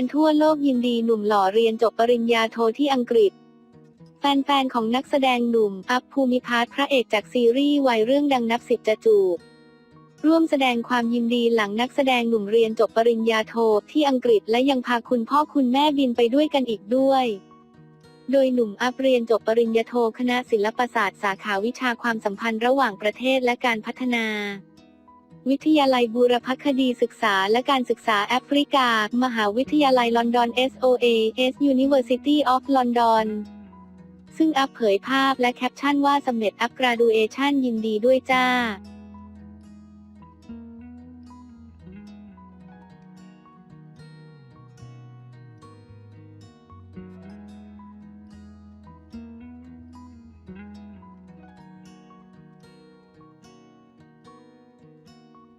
นๆ ทั่วโลกยินดีหนุ่มหล่อเรียนจบปริญญาโทที่อังกฤษ แฟนๆ ของนักแสดงหนุ่มอัพภูมิพัฒน์พระเอกจากซีรีส์วัยเรื่องดังนับสิบจะจูบร่วมแสดงความยินดีหลังนักแสดงหนุ่มเรียนจบปริญญาโทที่อังกฤษและยังพาคุณพ่อคุณแม่บินไปด้วยกันอีกด้วย โดยหนุ่มอัพเรียนจบปริญญาโทคณะศิลปศาสตร์สาขาวิชาความสัมพันธ์ระหว่างประเทศและการพัฒนา วิทยาลัยบูรพคดีศึกษาและการศึกษาแอฟริกา มหาวิทยาลัยลอนดอน SOA S University of London ซึ่งอัพเผยภาพและแคปชั่นว่าสำเร็จอัพกราดูเอชันยินดีด้วยจ้า